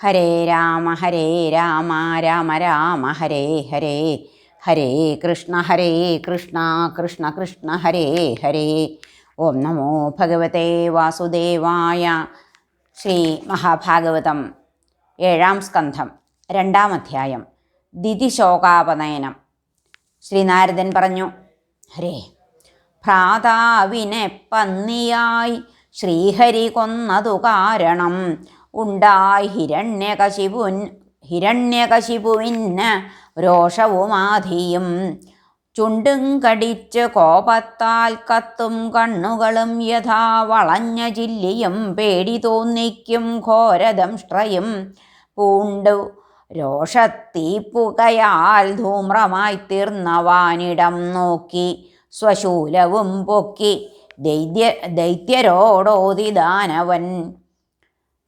ഹരേ രാമ ഹരേ രാമ രാമ രാമ ഹരേ ഹരേ ഹരേ കൃഷ്ണ ഹരേ കൃഷ്ണ കൃഷ്ണ കൃഷ്ണ ഹരേ ഹരേ. ഓം നമോ ഭഗവതേ വാസുദേവായ ശ്രീ മഹാഭാഗവതം ഏഴാം സ്കന്ധം രണ്ടാം അധ്യായം ദിതിശോകാപനയനം. ശ്രീനാരദൻ പറഞ്ഞു ഹരേ ഭ്രാതാവിനെ പന്നിയായി ശ്രീഹരി കൊന്നതു കാരണം ഉണ്ടായി ഹിരണ്യകശിപുൻ ഹിരണ്യകശിപുവിന് രോഷവുമാധിയും. ചുണ്ടും കടിച്ച് കോപത്താൽ കത്തും കണ്ണുകളും യഥാ വളഞ്ഞ ചില്ലിയും പേടി തോന്നിക്കും ഘോരദംഷ്ട്രയും പൂണ്ടു രോഷത്തീപ്പുകയാൽ ധൂമ്രമായി തീർന്നവാനിടം നോക്കി സ്വശൂലവും പൊക്കി ദൈത്യ ദൈത്യരോടോതി ദാനവൻ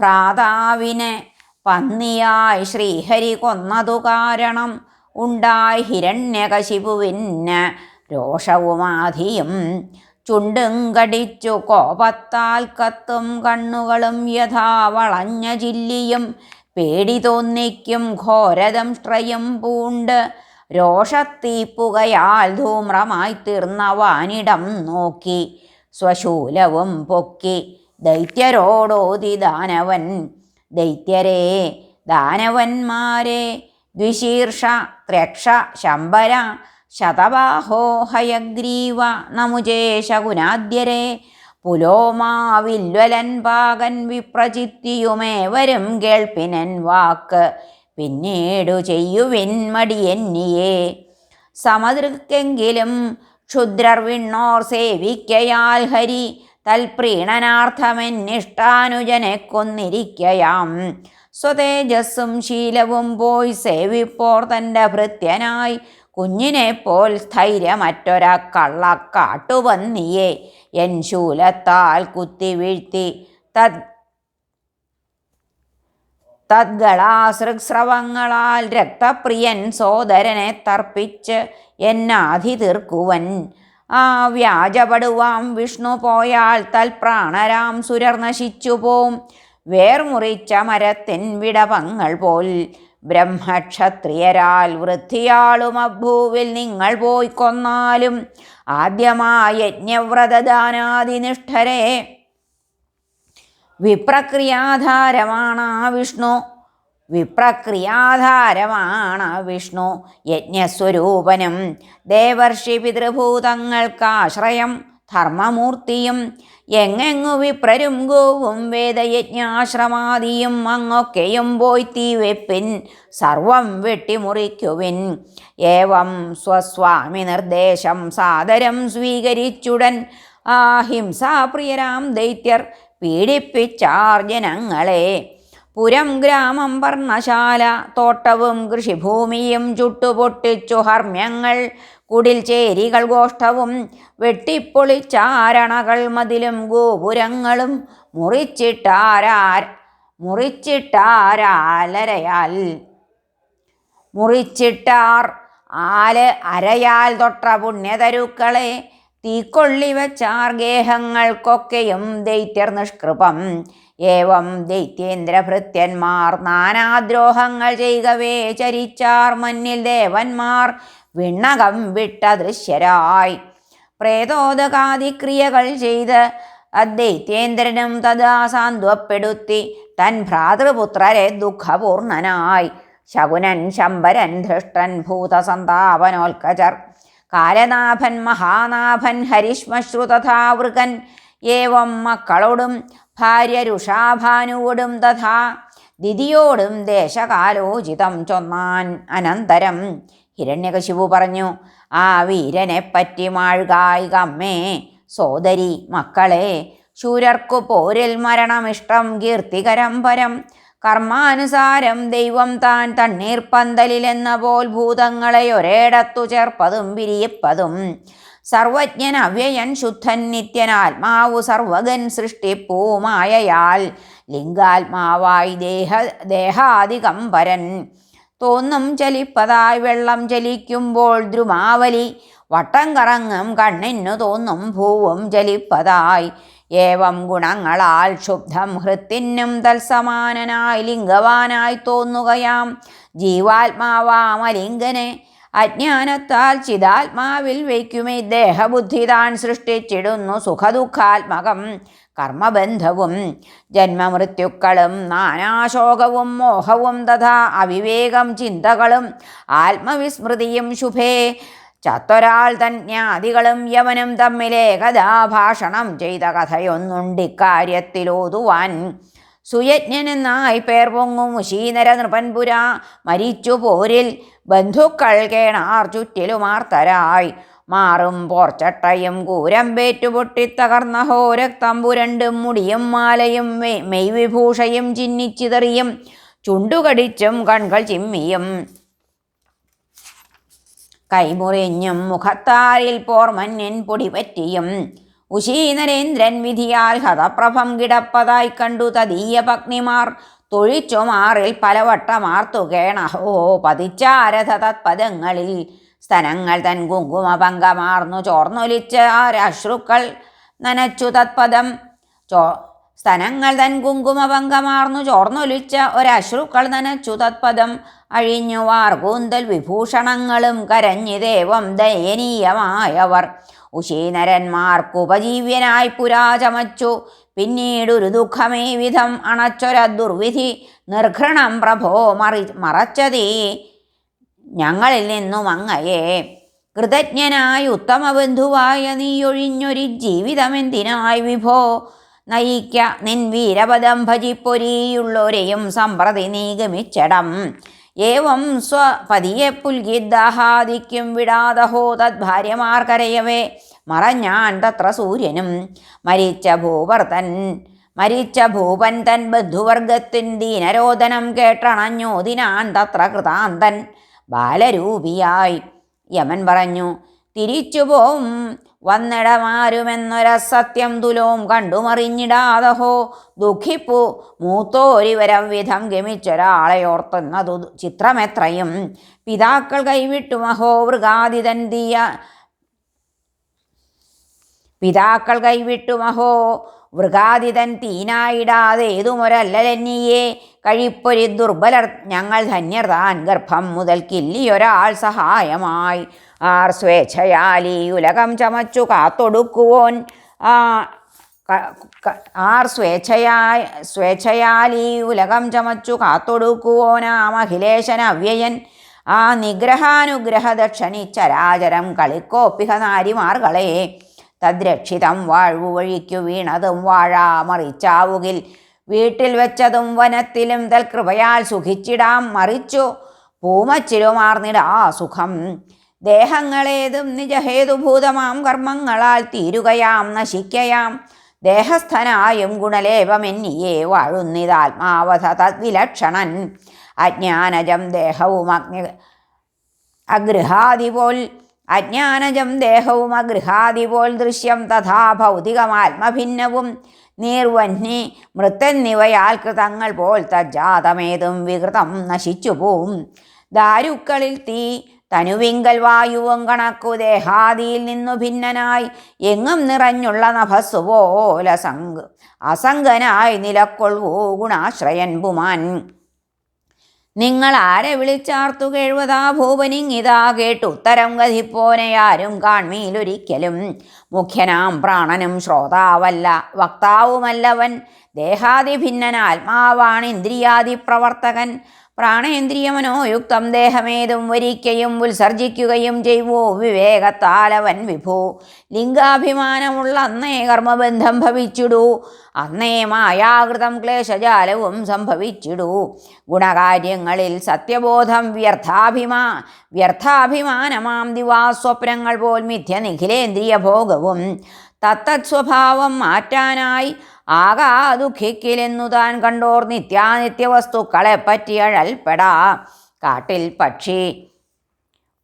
ഭ്രാതാവിനെ പന്നിയായി ശ്രീഹരി കൊന്നതു കാരണം ഉണ്ടായി ഹിരണ്യകശിപുവിന് രോഷവുമാധിയും. ചുണ്ടും കടിച്ചു കോപത്താൽ കത്തും കണ്ണുകളും യഥാ വളഞ്ഞ ചില്ലിയും പേടി തോന്നിക്കും ഘോരദംഷ്ട്രയും പൂണ്ട് രോഷത്തീപ്പുകയാൽ ധൂമ്രമായി തീർന്ന വാനിടം നോക്കി സ്വശൂലവും പൊക്കി ദൈത്യരോടോതി ദാനവൻ ദൈത്യരേ ദാനവന്മാരെ ദ്വിശീർഷ ത്രക്ഷ ശമ്പര ശതബാഹോ ഹയഗ്രീവ നമുജേശകുനാദ്യരെ പുലോമാവില്വലൻ പാകൻ വിപ്രചിത്തിയുമേവരും കേൾപ്പിനൻ വാക്ക് പിന്നീടു ചെയ്യുവിൻ മടിയെന്നിയെ. സമതൃക്കെങ്കിലും ക്ഷുദ്രർ വിണ്ണോർ സേവിക്കയാൽ ഹരി തൽപ്രീണനാർത്ഥമെന്നിഷ്ടാനുജനെ കൊന്നിരിക്കയാം സ്വതേജസ്സും ശീലവും പോയി സേവിപ്പോർ തന്റെ ഭൃത്യനായി. കുഞ്ഞിനെ പോൽ സ്ഥൈര്യമറ്റൊരാ കള്ളക്കാട്ടുപന്നിയെ എൻ ശൂലത്താൽ കുത്തി വീഴ്ത്തി തദ് തദ്ഗളാസൃസ്രവങ്ങളാൽ രക്തപ്രിയൻ സോദരനെ തർപ്പിച്ച് എന്നാധി തീർക്കുവൻ ആ വ്യാജപടുവാം. വിഷ്ണു പോയാൽ തൽപ്രാണരാം സുരർ നശിച്ചു പോം വേർമുറിച്ച മരത്തിൻ വിടവങ്ങൾ പോൽ ബ്രഹ്മക്ഷത്രിയരാൽ വൃദ്ധിയാളും അഭൂവിൽ നിങ്ങൾ പോയി കൊന്നാലും ആദ്യമായ യജ്ഞവ്രതദാനാദിനിഷ്ഠരെ. വിപ്രക്രിയാധാരമാണ് ആ വിഷ്ണു. വിപ്രക്രിയാധാരമാണ് വിഷ്ണു യജ്ഞസ്വരൂപനും. ദേവർഷി പിതൃഭൂതങ്ങൾക്കാശ്രയം ധർമ്മമൂർത്തിയും എങ്ങെങ്ങു വിപ്രരും ഗോവും വേദയജ്ഞാശ്രമാദിയും അങ്ങൊക്കെയും പോയി തീവെപ്പിൻ സർവം വെട്ടിമുറിക്കുവിൻ. ഏവം സ്വസ്വാമി നിർദ്ദേശം സാദരം സ്വീകരിച്ചുടൻ ആ ഹിംസാപ്രിയരാം ദൈത്യർ പീഡിപ്പിച്ചാർ ജനങ്ങളെ. പുരം ഗ്രാമം പർണശാല തോട്ടവും കൃഷിഭൂമിയും ചുട്ടുപൊട്ടിച്ചു ഹർമ്മ്യങ്ങൾ കുടിൽ ചേരികൾ ഗോഷ്ടവും വെട്ടിപ്പൊളിച്ചാരണകൾ മതിലും ഗോപുരങ്ങളും മുറിച്ചിട്ടാരാർ മുറിച്ചിട്ടാരാലരയാൽ മുറിച്ചിട്ടാർ ആൽ അരയാൽ തൊട്ട പുണ്യതരുക്കളെ തീക്കൊള്ളി വെച്ചാർ ഗേഹങ്ങൾക്കൊക്കെയും ദൈത്യർ നിഷ്കൃപം. ഏവം ദൈത്യേന്ദ്രഭൃത്യന്മാർ നാനാദ്രോഹങ്ങൾ ചെയ്യവേ ചരിച്ചാർ മന്നിൽ ദേവന്മാർ വിണ്ണകം വിട്ട ദൃശ്യരായി പ്രേതോദകാദിക്രിയകൾ ചെയ്ത് അദ്ദൈത്യേന്ദ്രനും തഥാ സാന്ത്വപ്പെടുത്തി തൻ ഭ്രാതൃപുത്രരെ ദുഃഖപൂർണനായി. ശകുനൻ ശമ്പരൻ ധൃഷ്ടൻ ഭൂതസന്താപനോൽക്കചർ കാലനാഭൻ മഹാനാഭൻ ഹരിശ്മശ്രു തഥാ വൃകൻ ഏവം മക്കളോടും ഭാര്യ രുഷാഭാനുവോടും തഥാ ദിതിയോടും ദേശകാലോചിതം ചൊന്നാൻ അനന്തരം. ഹിരണ്യകശിപു പറഞ്ഞു ആ വീരനെ പറ്റി മാഴുകായികമ്മേ സോദരി മക്കളെ ശൂരർക്കു പോരിൽ മരണമിഷ്ടം കീർത്തികരം പരം കർമാനുസാരം ദൈവം താൻ തണ്ണീർ പന്തലിലെന്ന പോൽ ഭൂതങ്ങളെ ഒരേടത്തു ചേർപ്പതും വിരിയപ്പതും. സർവജ്ഞൻ അവ്യയൻ ശുദ്ധൻ നിത്യൻ ആത്മാവു സർവകൻ സൃഷ്ടിപ്പൂമായയാൽ ലിംഗാത്മാവായി ദേഹ ദേഹാധികം പരൻ. തോന്നും ചലിപ്പതായി വെള്ളം ചലിക്കുമ്പോൾ ദ്രുമാവലി വട്ടം കറങ്ങും കണ്ണിനു തോന്നും ഭൂവും ചലിപ്പതായി ഏവം ഗുണങ്ങളാൽ ശുദ്ധം ഹൃത്തിനും തത്സമാനനായി ലിംഗവാനായി തോന്നുകയാം. ജീവാത്മാവാമലിംഗനെ അജ്ഞാനത്താൽ ചിതാത്മാവിൽ വയ്ക്കുമേ. ദേഹബുദ്ധി താൻ സൃഷ്ടിച്ചിടുന്നു സുഖദുഃഖാത്മകം. കർമ്മബന്ധവും ജന്മമൃത്യുക്കളും നാനാശോകവും മോഹവും തഥാ അവിവേകം ചിന്തകളും ആത്മവിസ്മൃതിയും ശുഭേ. ചത്തൊരാൾ തന്യാദികളും യവനും തമ്മിലെ കഥാഭാഷണം ചെയ്ത കഥയൊന്നുണ്ടിക്കാര്യത്തിലോതുവാൻ. സുയജ്ഞനെന്നായി പേർ പൊങ്ങും ശീനര നൃപൻപുര മരിച്ചു പോരിൽ ബന്ധുക്കൾ കേണാർ ചുറ്റിലുമാർത്തരായി മാറും പോർച്ചട്ടയും കൂരം പേറ്റുപൊട്ടിത്തകർന്ന ഹോ രക്തം പുരണ്ടും മുടിയും മാലയും മെയ് മെയ്വിഭൂഷയും ചിന്നിച്ചിതറിയും. ചുണ്ടുകടിച്ചും കൺകൾ ചിമ്മിയും. കൈമുറിഞ്ഞും മുഖത്താരിൽ പോർമഞ്ഞൻ പൊടി പറ്റിയും. ഉശീനരേന്ദ്രൻ വിധിയാൽ ഹതപ്രഭം കിടപ്പതായി കണ്ടു തദീയ പത്നിമാർ. തൊഴിച്ചുമാറിൽ പലവട്ടമാർത്തു കേണഹോ പതിച്ചാരഥ തത്പദങ്ങളിൽ സ്തനങ്ങൾ തൻ കുങ്കുമ പങ്കമാർന്നു ചോർന്നൊലിച്ച ആരശ്രുക്കൾ നനച്ചു തത്പദം. ചോ സ്തനങ്ങൾ തൻ കുങ്കുമഭംഗമാർന്നു ചോർന്നൊലിച്ച ഒരശ്രുക്കൾ നനച്ചു തത്പദം. അഴിഞ്ഞു വാർകൂന്തൽ വിഭൂഷണങ്ങളും കരഞ്ഞിദേവം ദയനീയമായവർ. ഉശീനരന്മാർക്കുപജീവ്യനായി പുരാ ചമച്ചു പിന്നീടൊരു ദുഃഖമേ വിധം അണച്ചൊര ദുർവിധി നിർഘൃണം പ്രഭോ മറി മറച്ചതീ. ഞങ്ങളിൽ നിന്നും അങ്ങയെ കൃതജ്ഞനായി ഉത്തമ ബന്ധുവായ നീയൊഴിഞ്ഞൊരു ജീവിതമെന്തിനായി വിഭോ? നയിക്ക നിൻ വീരപദം ഭജിപ്പൊരിയുള്ളോരെയും സമ്പ്രതി നീഗമിച്ചടം. ഏവം സ്വപതിയെ പുൽകിദാഹാദിക്കും വിടാതഹോ തദ്ഭാര്യമാർക്കരയവേ മറഞ്ഞാൻ തത്ര സൂര്യനും മരിച്ച ഭൂവർത്തൻ മരിച്ച ഭൂപൻ തൻ ബന്ധുവർഗത്തിൻ ദീനരോധനം കേട്ടണഞ്ഞോതിനാൻ തത്ര കൃതാന്തൻ ബാലരൂപിയായി. യമൻ പറഞ്ഞു തിരിച്ചു പോം വന്നിടമാരുമെന്നൊരസത്യം തുലോം കണ്ടുമറിഞ്ഞിടാതഹോ. ദുഃഖിപ്പു മൂത്തോരിവരം വിധം ഗമിച്ചൊരാളെയോർത്തുന്നതു ചിത്രമെത്രയും. പിതാക്കൾ കൈവിട്ടുമഹോ വൃഗാതിതൻ തീയ പിതാക്കൾ കൈവിട്ടുമഹോ വൃഗാതിതൻ തീനായിടാതെ ഏതുമൊരല്ലലന്നിയെ കഴിപ്പൊരി ദുർബലർ ഞങ്ങൾ ധന്യർ താൻ ഗർഭം മുതൽ കില്ലിയൊരാൾ സഹായമായി. ആർ സ്വേച്ഛയാലി ഉലകം ചമച്ചു കാത്തൊടുക്കുവോൻ. ആർ സ്വേച്ഛയായ സ്വേച്ഛയാലി ഉലകം ചമച്ചു കാത്തൊടുക്കുവോനാം അഖിലേശൻ അവ്യയൻ. ആ നിഗ്രഹാനുഗ്രഹദക്ഷണി ചരാചരം കളിക്കോപ്പിഹ നാരിമാർകളെ തദ്രക്ഷിതം വാഴ്വു വഴിക്കു വീണതും വാഴാമറിച്ചാവുകിൽ വീട്ടിൽ വെച്ചതും വനത്തിലും തൽകൃപയാൽ സുഖിച്ചിടാം മറിച്ചു. പൂമച്ചിലുമാർന്നിടാ സുഖം. ദേഹങ്ങളേതും നിജഹേതുഭൂതമാം കർമ്മങ്ങളാൽ തീരുകയാം നശിക്കയാം. ദേഹസ്ഥനായും ഗുണലേപമെന്നിയെ വാഴുന്നിതാത്മാവധ തദ്വിലക്ഷണൻ. അജ്ഞാനജം ദേഹവും അഗ്നി അഗൃഹാദി പോൽ അജ്ഞാനജം ദേഹവും അഗൃഹാദിപോൽ ദൃശ്യം തഥാ ഭൗതികമാത്മഭിന്നവും. നീർവന്നി മൃത്തന്നിവയാൽ കൃതങ്ങൾ പോൽ തജ്ജാതമേതും വികൃതം നശിച്ചു പോവും ദാരുക്കളിൽ തീ തനുവിങ്കൽ വായുവും കണക്കു ദേഹാദിയിൽ നിന്നു ഭിന്നനായി എങ്ങും നിറഞ്ഞുള്ള നഭസ്സു പോലെ സങ്ക് അസംഗനായി നിലക്കൊള്ളൂ ഗുണാശ്രയൻ പുമാൻ. നിങ്ങൾ ആരെ വിളിച്ചാർത്തു കേഴുവതാ ഭൂപനിങ്ങിതാ കേട്ടു. ഉത്തരം ഗതിപ്പോനെയാരും കാൺമീലൊരിക്കലും മുഖ്യനാം പ്രാണനും ശ്രോതാവല്ല വക്താവുമല്ലവൻ. ദേഹാദി ഭിന്നൻ ആത്മാവാണ് ഇന്ദ്രിയാദി പ്രവർത്തകൻ. പ്രാണേന്ദ്രിയമനോയുക്തം ദേഹമേതും വരിക്കയും ഉത്സർജിക്കുകയും ചെയ്യുവോ വിവേകത്താലവൻ വിഭു. ലിംഗാഭിമാനമുള്ള അന്നേ കർമ്മബന്ധം ഭവിച്ചിടൂ. അന്നേ മായാകൃതം ക്ലേശജാലവും സംഭവിച്ചിടൂ. ഗുണകാര്യങ്ങളിൽ സത്യബോധം വ്യർത്ഥാഭിമാ വ്യർത്ഥാഭിമാനമാം ദിവാസ്വപ്നങ്ങൾ പോൽ മിഥ്യ നിഖിലേന്ദ്രിയ തത്തത് സ്വഭാവം മാറ്റാനായി ആകാ ദുഃഖിക്കിലെന്നു താൻ കണ്ടോർ നിത്യാനിത്യ വസ്തുക്കളെ പറ്റി അഴൽപ്പെടാ. കാട്ടിൽ പക്ഷി.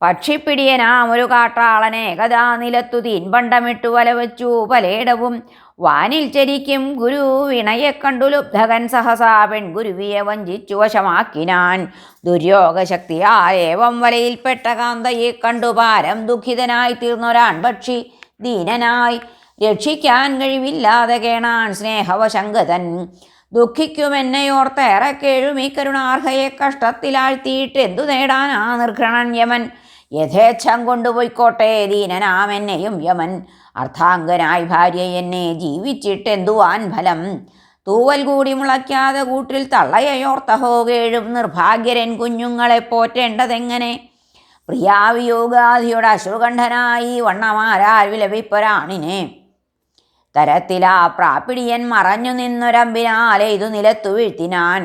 പക്ഷിപ്പിടിയനാം ഒരു കാട്ടാളനെ കഥാ നിലത്തു തീൻപണ്ടമിട്ടു വലവച്ചു. പലയിടവും വാനിൽ ചരിക്കും ഗുരു വിണയെ കണ്ടു ലുബ്ധകൻ സഹസാ പെൺഗുരുവിയെ വഞ്ചിച്ചു വശമാക്കിനാൻ. ദുര്യോഗശക്തിയാൽ ഏവം വലയിൽപ്പെട്ട കാന്തയെ കണ്ടു. പാരം ദുഃഖിതനായി തീർന്നൊരാൺ പക്ഷി ദീനനായി രക്ഷിക്കാൻ കഴിവില്ലാതെ കേണാൻ സ്നേഹവശങ്കതൻ ദുഃഖിക്കുമെന്നെയോർത്തേറെ കേഴും ഈ കരുണാർഹയെ കഷ്ടത്തിലാഴ്ത്തിയിട്ട് എന്തു നേടാനാ നിർഘണൻ യമൻ? യഥേച്ഛം കൊണ്ടുപോയിക്കോട്ടെ ദീനനാം എന്നെയും യമൻ. അർത്ഥാംഗനായി ഭാര്യ എന്നെ ജീവിച്ചിട്ട് എന്തുവാൻ ഫലം തൂവൽ കൂടി മുളയ്ക്കാതെ കൂട്ടിൽ തള്ളയോർത്തഹോ കേഴും നിർഭാഗ്യരൻ കുഞ്ഞുങ്ങളെ പോറ്റേണ്ടതെങ്ങനെ? പ്രിയാവിയോഗാധിയുടെ അശ്രുകണ്ഠനായി വണ്ണമാരാൽ വിലപിപ്പൊരാണിനെ തരത്തിലാ പ്രാപിടിയൻ മറഞ്ഞു നിന്നൊരമ്പിനാലെ ഇതു നിലത്തു വീഴ്ത്തിനാൻ.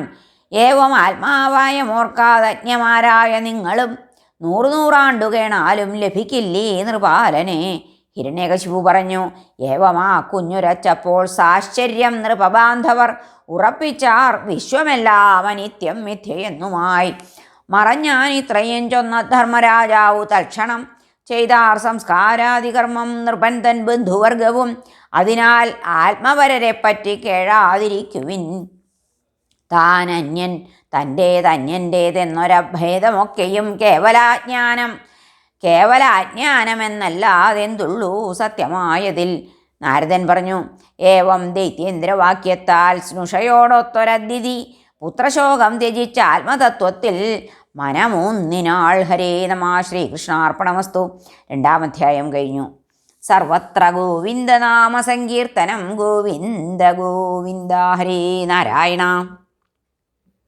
ഏവം ആത്മാവായ മോർക്കാതജ്ഞമാരായ നിങ്ങളും നൂറു നൂറാണ്ടു കേണാലും ലഭിക്കില്ലേ നൃപാലനെ. ഹിരണ്യകശിപു പറഞ്ഞു ഏവമാ കുഞ്ഞുരച്ചപ്പോൾ സാശ്ചര്യം നൃപബാന്ധവർ ഉറപ്പിച്ചാർ വിശ്വമെല്ലാം അനിത്യം മിഥ്യയെന്നുമായി. മറഞ്ഞാൻ ഇത്രയും ചൊന്ന ധർമ്മരാജാവു തൽക്ഷണം ചെയ്താർ സംസ്കാരാതികർമ്മം തൻ ബന്ധുവർഗവും. അതിനാൽ ആത്മവരരെ പറ്റി കേഴാതിരിക്കുവിൻ. താൻ അന്യൻ തന്റേതന്യന്റേതെന്നൊരഭേദമൊക്കെയും കേവലാജ്ഞാനം കേവലാജ്ഞാനമെന്നല്ലാതെന്തുള്ളൂ സത്യമായതിൽ. നാരദൻ പറഞ്ഞു ഏവം ദൈത്യേന്ദ്രവാക്യത്താൽ സ്നുഷയോടൊത്തൊരതിഥി പുത്രശോകം ത്യജിച്ച ആത്മതത്വത്തിൽ മനമൂന്നിനാൾ ഹരേ നമ ശ്രീകൃഷ്ണാർപ്പണമസ്തു. രണ്ടാമധ്യായം കഴിഞ്ഞു. സർവത്ര ഗോവിന്ദനാമ സങ്കീർത്തനം. ഗോവിന്ദ ഗോവിന്ദ ഹരേ നാരായണ.